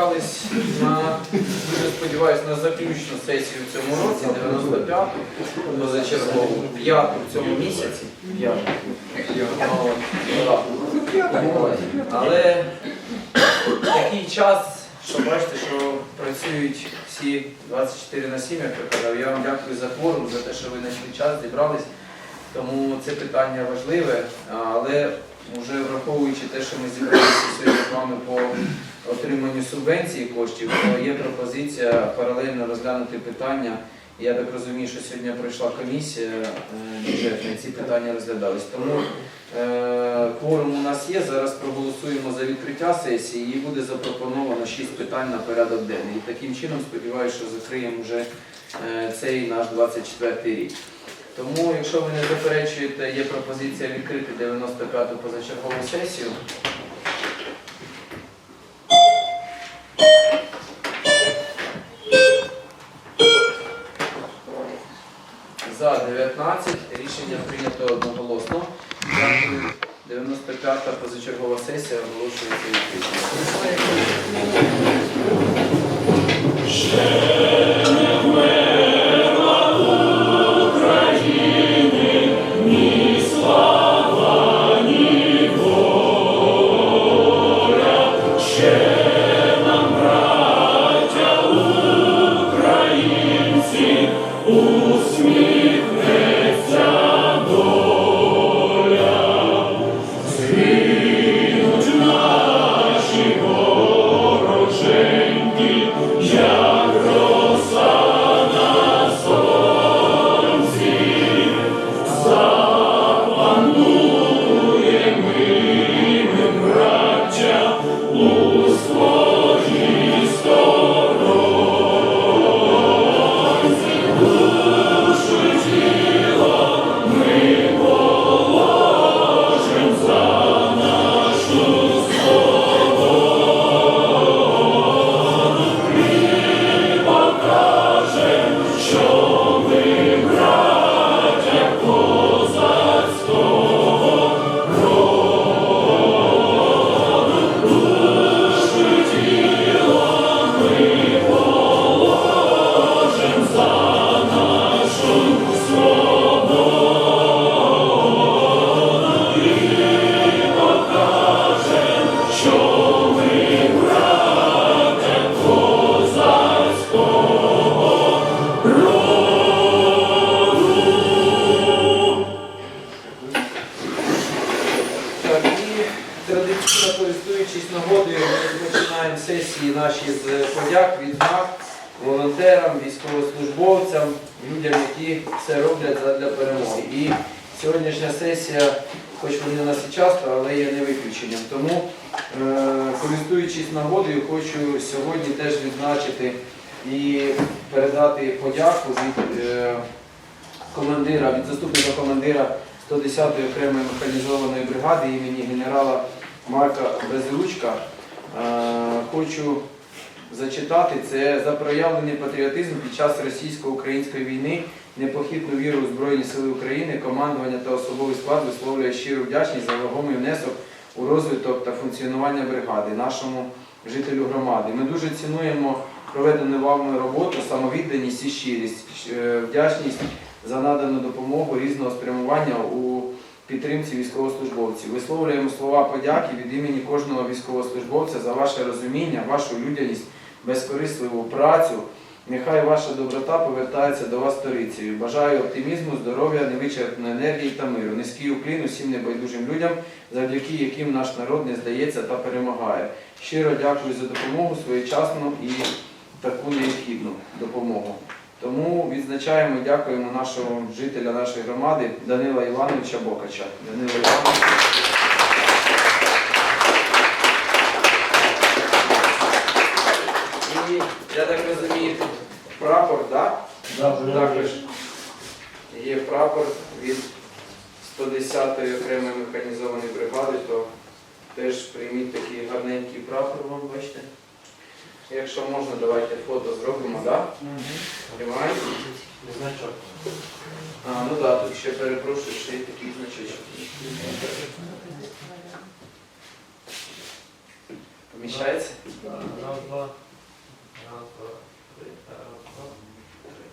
зібрались на, дуже сподіваюся, на заключну сесію в цьому році, 95-ту, позачергову, п'яту в цьому місяці. Ну. Але такий час, що бачите, що працюють всі 24 на 7, як я казав. Я вам дякую за кворум, за те, що ви знайшли час, зібрались. Тому це питання важливе, але вже враховуючи те, що ми зібралися сьогодні з вами по отриманню субвенції коштів, то є пропозиція паралельно розглянути питання. Я так розумію, що сьогодні пройшла комісія е, бюджетна, ці питання розглядались. Тому е, кворум у нас є. Зараз проголосуємо за відкриття сесії і буде запропоновано 6 питань на порядок денний. І таким чином сподіваюся, що закриємо вже е, цей наш 24 рік. Тому, якщо ви не заперечуєте, є пропозиція відкрити 95-ту позачергову сесію. 95-та позачергова сесія оголошується відкритою. Хоч вони у нас і часто, але є не виключенням. Тому, е, користуючись нагодою, хочу сьогодні теж відзначити і передати подяку від е, командира, від заступника командира 110-ї окремої механізованої бригади імені генерала Марка Безручка. Е, Хочу зачитати це за проявлений патріотизм під час російсько-української війни, непохитну віру у Збройні Сили України, командування та особовий склад висловлює щиру вдячність за вагомий внесок у розвиток та функціонування бригади, нашому жителю громади. Ми дуже цінуємо проведену вами роботу, самовідданість і щирість, е, вдячність за надану допомогу різного спрямування у підтримці військовослужбовців. Висловлюємо слова подяки від імені кожного військовослужбовця за ваше розуміння, вашу людяність, безкорисливу працю. Нехай ваша доброта повертається до вас сторицею. Бажаю оптимізму, здоров'я, невичерпної енергії та миру. Низький уклін усім небайдужим людям, завдяки яким наш народ не здається та перемагає. Щиро дякую за допомогу своєчасну і таку необхідну допомогу. Тому відзначаємо, дякуємо нашого жителя нашої громади Данила Івановича Бокача. Данила Іванович. І я так розумію, тут прапор, так? Також є прапор від 110-ї окремої механізованої бригади, то теж прийміть такий гарненький прапор, вам бачите. Якщо можна, давайте фото зробимо, так? Тримай. Значок. А, ну так, тут ще перепрошую, ще є такий значочок. Вміщається? Раз, два. Раз, два, три. Раз, два, три.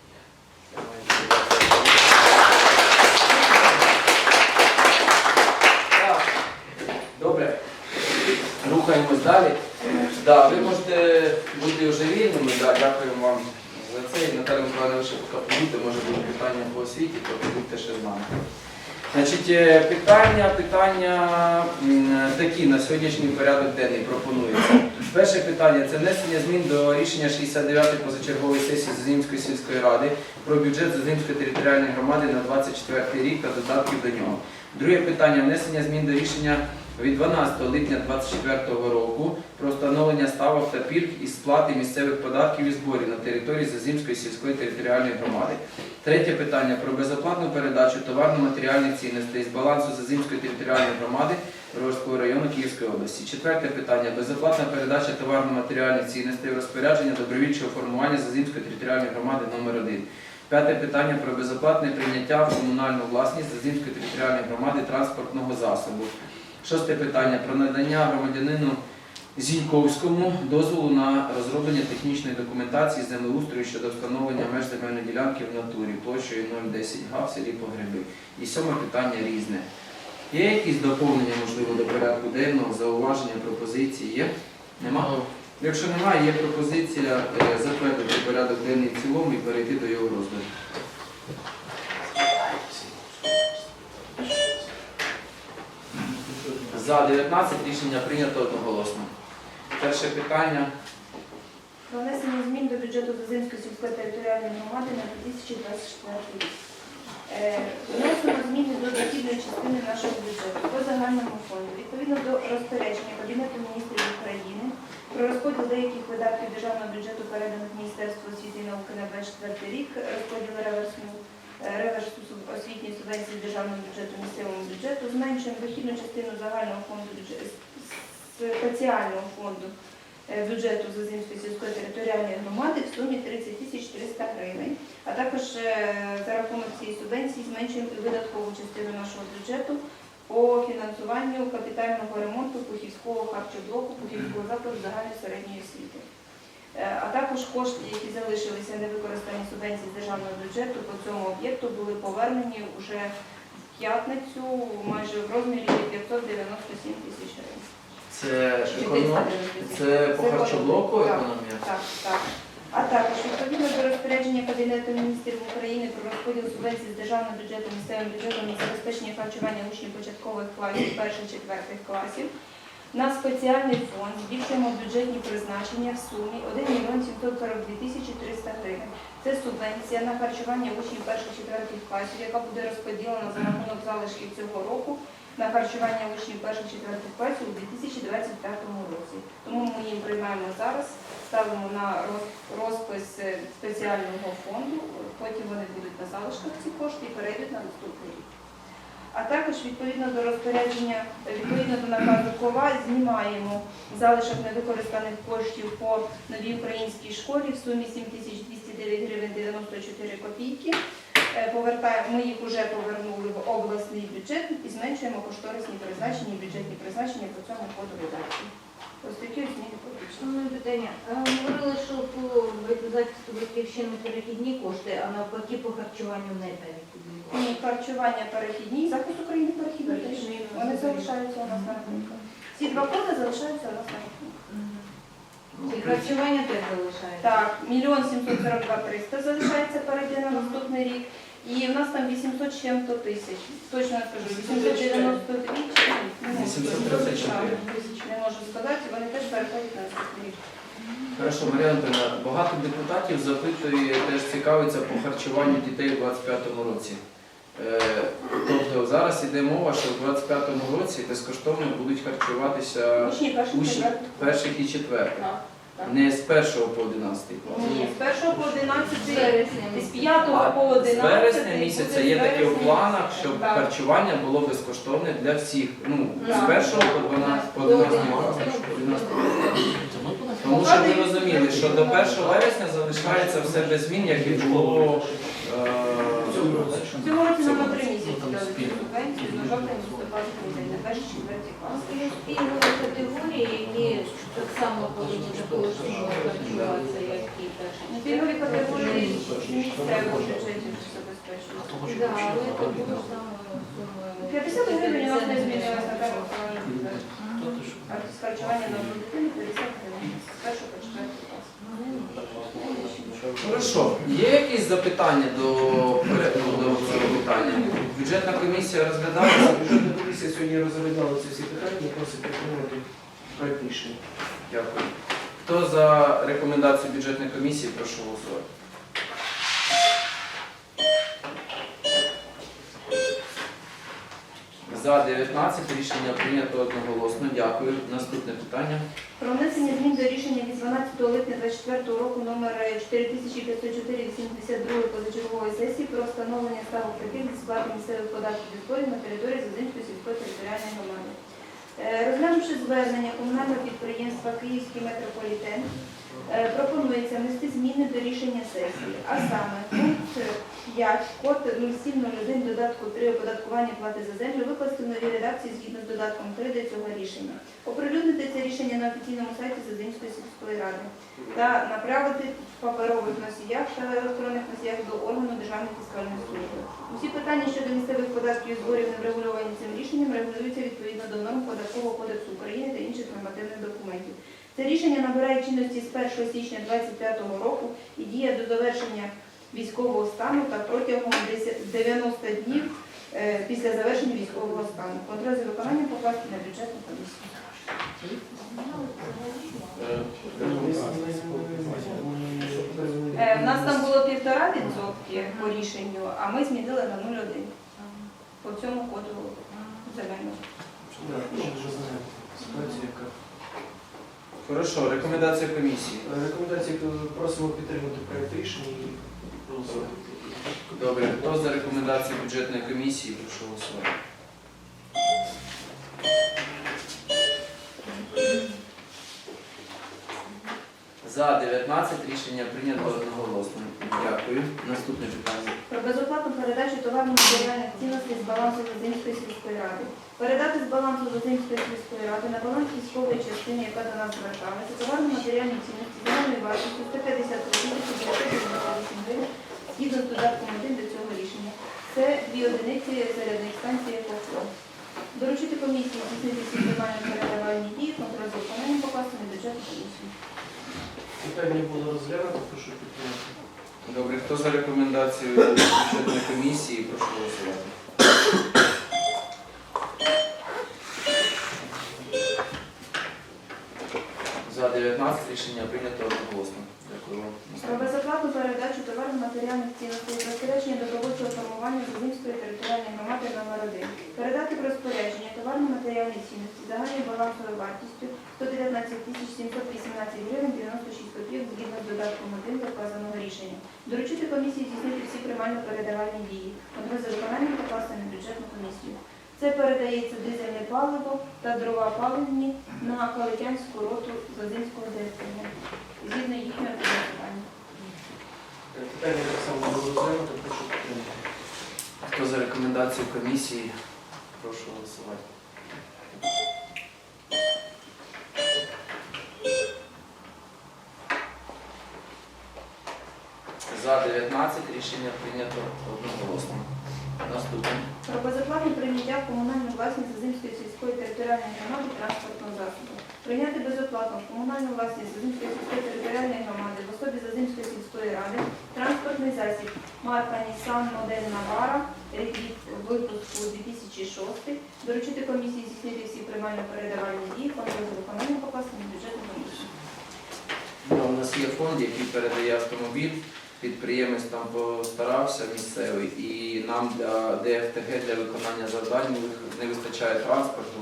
Так. Добре. Рухаємось далі. Да, ви можете бути вже вільними. Да, дякуємо вам за це. І Наталя Миколаївна, ще поки побудьте, може будуть питання по освіті, то побудьте ще з нами. Значить, е, питання, питання такі на сьогоднішній порядок денний пропонується. Перше питання це внесення змін до рішення 69-ї позачергової сесії Зазимської сільської ради про бюджет Зазимської територіальної громади на 24 рік та додатків до нього. Друге питання внесення змін до рішення від 12 липня 2024 року про встановлення ставок та пільг із сплати місцевих податків і зборів на території Зазимської сільської територіальної громади. Третє питання про безоплатну передачу товарно-матеріальних цінностей з балансу Зазимської територіальної громади Рожського району Київської області. Четверте питання безоплатна передача товарно-матеріальних цінностей розпорядження добровільчого формування Зазимської територіальної громади номер 1 П'яте питання про безоплатне прийняття в комунальну власність Зазимської територіальної громади транспортного засобу. Шосте питання про надання громадянину Зіньковському дозволу на розроблення технічної документації землеустрою щодо встановлення меж земельної ділянки в натурі площею 010 га в селі Погреби. І сьоме питання різне. Є якісь доповнення, можливо, до порядку денного, зауваження, пропозиції? Є? Нема? Якщо немає, є пропозиція е, затвердити порядок денний в цілому і перейти до його розгляду. За 19 рішення прийнято одноголосно. Перше питання. Про внесення змін до бюджету Зазимської сільської територіальної громади на 2024 рік. Е, Вносимо зміни до дохідної частини нашого бюджету по загальному фонду. Відповідно до розпорядження Кабінету міністрів України про розподіл деяких видатків державного бюджету, переданих Міністерству освіти і науки на 2024 рік, розподіл реверсну реверсу суб- освітньої субвенції державного бюджету місцевому бюджету, зменшуємо дохідну частину загального фонду спеціального фонду е, бюджету Зазимської сільської територіальної громади в сумі 30 тисяч 300 гривень. А також е, за рахунок цієї субвенції зменшуємо видаткову частину нашого бюджету по фінансуванню капітального ремонту Пухівського харчоблоку Пухівського закладу загальної середньої освіти. Е, А також кошти, які залишилися невикористані субвенції з державного бюджету по цьому об'єкту, були повернені вже в п'ятницю майже в розмірі 597 тисяч гривень. Це економ... Це по харчоблоку економія? Так, так. А також відповідно до розпорядження Кабінету міністрів України про розподіл субвенцій з державного бюджету місцевим бюджетом на забезпечення харчування учнів початкових класів перших-четвертих класів. На спеціальний фонд збільшуємо бюджетні призначення в сумі 1 мільйон 742 тисячі 300 гривень. Це субвенція на харчування учнів перших-четвертих класів, яка буде розподілена за рахунок залишків цього року на харчування учнів перших-четвертих класів у 2025 році. Тому ми їм приймаємо зараз, ставимо на розпис е, спеціального фонду, потім вони будуть на залишках ці кошти і перейдуть на наступний рік. А також відповідно до розпорядження, відповідно до наказу КОВА, знімаємо залишок невикористаних коштів по новій українській школі в сумі 7209 гривень 94 копійки. Е, ми їх вже повернули в обласний бюджет і зменшуємо кошторисні призначення і бюджетні призначення по цьому коду видатків. Зміни. Шановне питання. Говорили, що по захисту батьківщини перехідні кошти, а навпаки по харчуванню не перехідні кошти. Ні, харчування перехідні, захист України перехідні теж. Перехідні. Вони залишаються у нас на рахунках. Ці два коди залишаються у нас на рахунках. І харчування теж залишається. Так, мільйон 742 300 залишається перейти на наступний рік. І в нас там 800 з чим-то тисяч. Точно я скажу, 892 чи ні? Не можу. 834. Не можу сказати, вони теж переходять на рік. Хорошо, Марія Антонівна, багато депутатів запитує, теж цікавиться по харчуванню дітей у 25-му році. Е, Тобто зараз йде мова, що в 25-му році безкоштовно будуть харчуватися Учні перших учні четвертих. перших і четвертих. Так. Не з 1 по 11 клас. Ні, з 1 по 11, З вересня. з 5 по 11. з вересня місяця буде є з таке в вересня планах, місяця. щоб Так. харчування було безкоштовне для всіх. Ну, з Так. 1 по 12 по 11 клас. по 11 Тому що ви розуміли, що до 1 вересня залишається все без змін, як і було е, Цього році нам на 3 місяці виділили цю субвенцію на жовтень листопад грудень на перші четверті класи. Є пільгові категорії, які так само повинні такою сумою харчуватися, як і перші. Пільгові категорії місцевих бюджетів забезпечують. Да, але самою сумою. 50 гривень у нас не змінилося на харчування одну дитину 50 гривень. З першого по четвертий клас. Хорошо. Є якісь запитання до цього питання? Бюджетна комісія розглядалася. Бюджетна комісія сьогодні розглядала ці всі питання, просить підтримати проект рішення. Дякую. Хто за рекомендацію бюджетної комісії, прошу голосувати. За 19 рішення прийнято одноголосно. Дякую. Наступне питання. Про внесення змін до рішення від 12 липня 2024 року номер 4504 82 позачергової сесії про встановлення ставок таких зі сплати місцевих податків і зборів на території Зазимської сільської територіальної громади. Е, Розглянувши звернення комунального підприємства Київський метрополітен, е, пропонується внести зміни до рішення сесії, а саме пункт 5, код 0701 додатку 3 оподаткування плати за землю викласти в новій редакції згідно з додатком 3 до цього рішення. Оприлюднити це рішення на офіційному сайті Зазимської сільської ради та направити в паперових носіях та електронних носіях до органу Державної фіскальної служби. Усі питання щодо місцевих податків і зборів, не врегульовані цим рішенням, регулюються відповідно до норм Податкового кодексу України та інших нормативних документів. Це рішення набирає чинності з 1 січня 2025 року і діє до завершення військового стану та протягом 10 90 днів е, після завершення військового стану. Контроль за виконанням покласти на бюджетну комісію. Е, У нас там було півтора відсотки по рішенню, а ми змінили на 0,1 по цьому коду земельного. Хорошо, рекомендація комісії. Рекомендації е, просимо підтримати проект рішення. Добре, хто за рекомендацію бюджетної комісії, прошу голосувати. За 19 рішення прийнято одноголосно. Дякую. Наступне питання. Про безоплатну передачу товарно-матеріальних цінностей з балансу Лозинської сільської ради. Передати з балансу Лозинської сільської ради на баланс військової частини, яка до нас зверталася, товарно-матеріальні цінності загальною вартістю 153 тисячі 998 гривень згідно з додатком 1 до цього рішення. Це дві одиниці зарядних станцій «Екофло». Доручити комісії здійснити всі приймальні передавальні дії, контроль за виконанням покласти на бюджетну комісію. Питання було розглянуто, прошу підтримати. Добре, хто за рекомендацією бюджетної комісії, прошу голосувати. За 19 рішення прийнято одноголосно. Дякую вам. Про безоплатну передачу товарно-матеріальних цінностей і розпорядження добровольчого формування Зазимської територіальної громади номер 1 Передати в розпорядження товарно-матеріальні цінності загальною балансовою вартістю 119 тисяч 718 гривень 96 копійок згідно з додатком 1 до вказаного рішення. Доручити комісії здійснити всі приймально-передавальні дії. Контроль за виконанням покласти на бюджетну комісію. Це передається дизельне паливо та дрова паливні на Калитянську роту Зазимського ДСТГ згідно їхнього. Е, Питання так само прошу підтримати. Хто за рекомендацією комісії, прошу голосувати. 19 рішення прийнято одноголосно. Наступне. Про безоплатне прийняття в комунальну власність Зазимської сільської територіальної громади транспортного засобу. Прийняти безоплатно в комунальну власність Зазимської сільської територіальної громади в особі Зазимської сільської ради транспортний засіб марка Nissan модель Navara, рік випуску 2006. Доручити комісії здійснити всі приймально-передавальні дії, контроль за виконанням покласти на бюджетну комісію. Ну, У нас є фонд, який передає автомобіль. Підприємець там постарався місцевий, і нам для ДФТГ для виконання завдань не вистачає транспорту.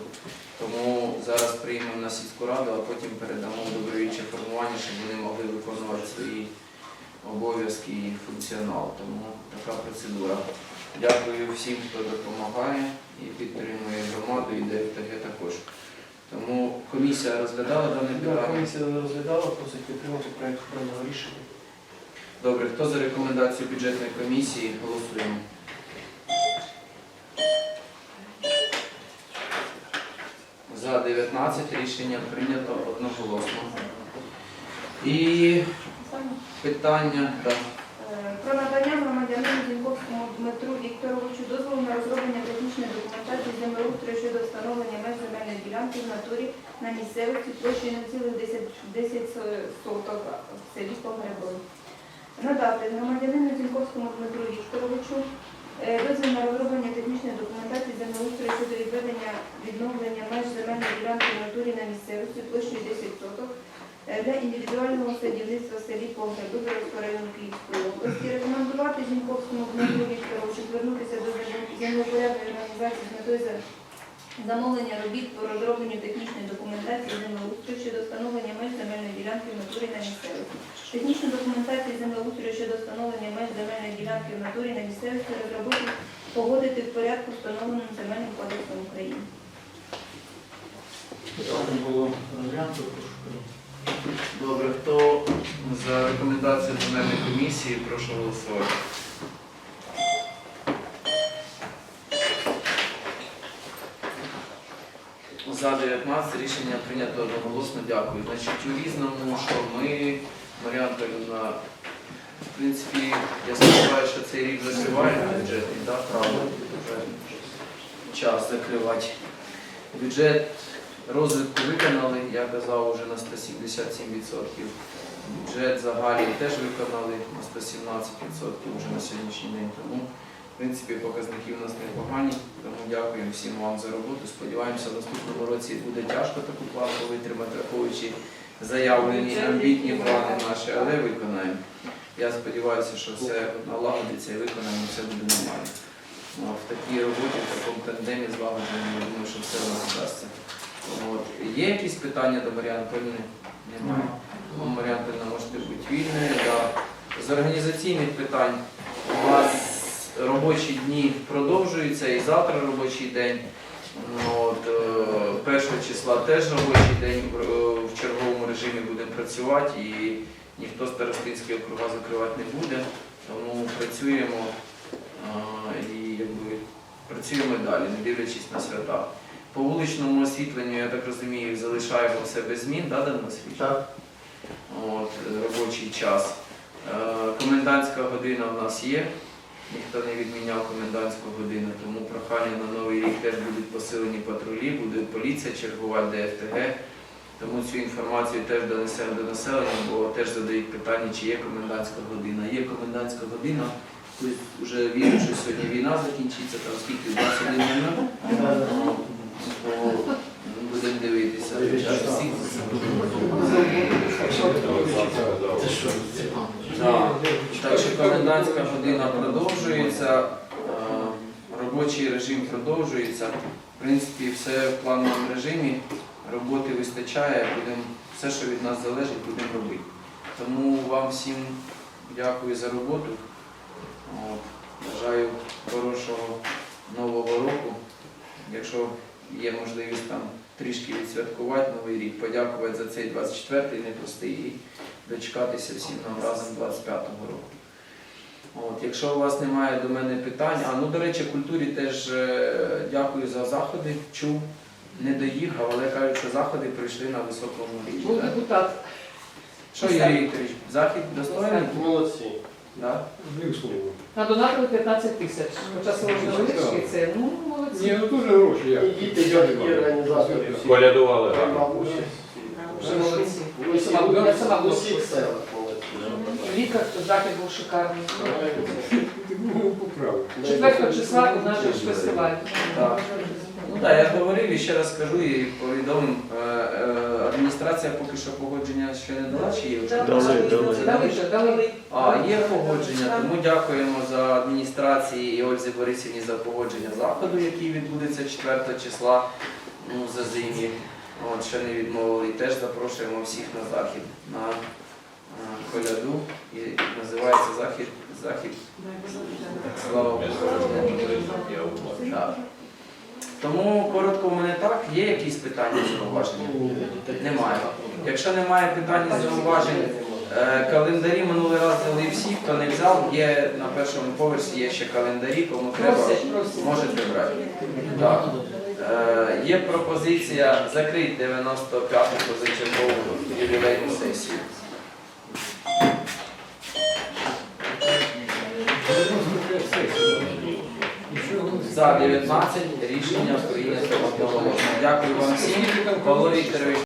Тому зараз приймемо на сільську раду, а потім передамо добровільче формування, щоб вони могли виконувати свої обов'язки і функціонал. Тому така процедура. Дякую всім, хто допомагає і підтримує громаду, і ДФТГ також. Тому комісія розглядала дане Да, питання. Комісія розглядала, просить підтримати даного рішення. Добре, хто за рекомендацію бюджетної комісії? Голосуємо. За 19 рішення прийнято одноголосно. І питання да. Е, про надання громадянину Зінковському Дмитру Вікторовичу дозволу на розроблення технічної документації землеустрою щодо встановлення меж земельної ділянки в натурі на місцевості площею на цілих 10 соток в селі Погребові. Надати громадянину Зінковському Дмитру Вікторовичу е, дозвіл на розроблення технічної документації землеустрою щодо відведення відновлення меж земельної ділянки в натурі на місцевості площею 10 соток е, для індивідуального садівництва в селі Погреби Виробського району Київської області. Рекомендувати Зіньковському Дмитру Вікторовичу звернутися до земле- землепорядної організації з метою замовлення робіт по розробленню технічної документації землеустрою щодо встановлення меж земельної ділянки в натурі на місцевості. Технічну документацію землеустрою щодо встановлення меж земельної ділянки в натурі на місцевості розробити погодити в порядку, встановленому Земельним кодексом України. Питання було розглянуто, прошу. Добре, хто за рекомендацію земельної комісії, прошу голосувати. За 19 рішення прийнято одноголосно. Дякую. Значить, у різному, що ми, Марія Анатолівна, в принципі, я сподіваюся, що цей рік закриваємо бюджетний, так, правильно? Вже час закривати. Бюджет розвитку виконали, я казав, вже на 177%. Бюджет загальний теж виконали на 117% вже на сьогоднішній день. Тому, в принципі, показники у нас непогані. Тому дякуємо всім вам за роботу. Сподіваємося, в наступному році буде тяжко таку планку витримати, враховуючи заявлені амбітні плани наші, але виконаємо. Я сподіваюся, що все налагодиться і виконаємо, все буде нормально. Ну, В такій роботі, в такому тандемі злагодженому, я думаю, що все нас вдасться. От. Є якісь питання до Мар'яни Анатольовни? Немає. Ну, Мар'яна можете бути вільною. Да. З організаційних питань робочі дні продовжуються і завтра робочий день. Ну, От, е, першого числа теж робочий день е, в черговому режимі будемо працювати і ніхто старостинські округа закривати не буде. Тому працюємо е, і якби, працюємо далі, не дивлячись на свята. По вуличному освітленню, я так розумію, залишаємо все без змін, да, Данило Васильович? Так. От, робочий час. Комендантська година в нас є. Ніхто не відміняв комендантську годину, тому прохання на новий рік теж будуть посилені патрулі, буде поліція чергувати ДФТГ. Тому цю інформацію теж донесемо до населення, бо теж задають питання, чи є комендантська година. Є комендантська година, тобто вже вірю, що сьогодні війна закінчиться, там скільки 21 минут. То будемо дивитися. Це що? Так що комендантська година продовжується, е, робочий режим продовжується. В принципі, все в плановому режимі, роботи вистачає, все, що від нас залежить, будемо робити. Тому вам всім дякую за роботу. От. Бажаю хорошого нового року. Якщо є можливість там трішки відсвяткувати новий рік, подякувати за цей 24-й непростий рік дочекатися всім нам разом 25-го року. От, якщо у вас немає до мене питань, а ну до речі, культурі теж е, дякую за заходи. Чув, не доїхав, але кажуть, що заходи прийшли на високому рівні. Був депутат. Що, Юрій Вікторович, захід достойний? Молодці. Да? Надонатили 15 тисяч. Хоча село невеличке, це ну молодці. Ні, ну дуже гроші як. І діти, і організатори. Колядували Приймав гарно. участь. Вже молодці. В усіх- Сама- я сама в усіх була. селах молодці. Захід був шикарний. Ти був поправив. 4 числа у нас же ж фестиваль. Так. Ну так, я говорив і ще раз скажу і повідомим. Е, е, Адміністрація поки що погодження ще не дала, чи є вже? Дали, дали. Дали вже, дали. А, є погодження, тому дякуємо за адміністрації і Ользі Борисівні за погодження заходу, який відбудеться 4 числа ну, за зимі. От, ще не відмовили. І теж запрошуємо всіх на захід, на коляду. І називається захід, захід Слава Богу. Так. Тому коротко в мене так. Є якісь питання зауваження? Немає. Якщо немає питань зауважень, Е, Календарі минулий раз взяли всі, хто не взяв, є на першому поверсі є ще календарі, кому треба, можете брати. Так. Е, Є пропозиція закрити 95-ту позачергову ювілейну сесію. За 19 рішення прийнято одноголосно. Дякую вам всім. Павло Вікторович.